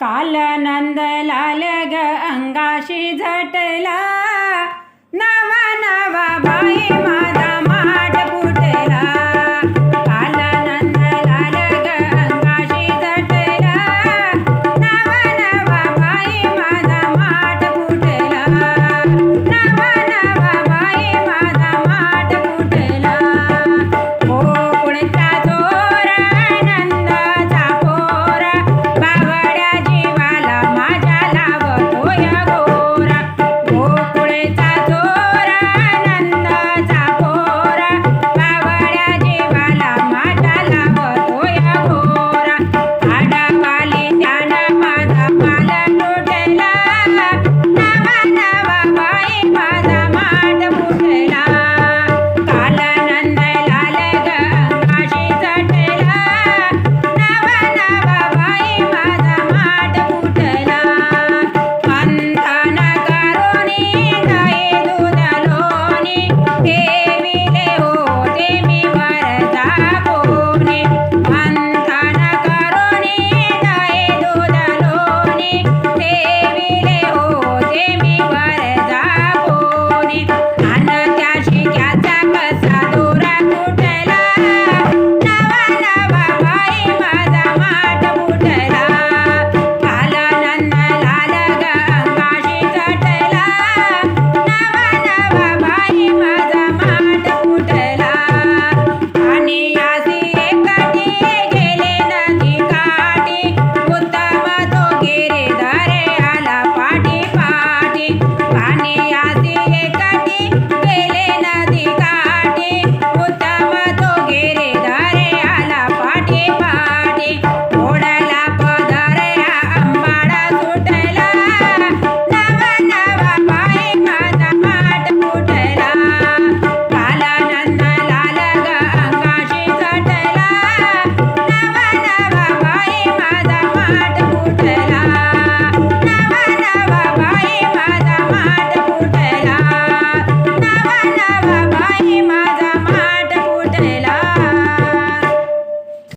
काल नंद लाल ग अंगाशी झटला. नवा नवा बाई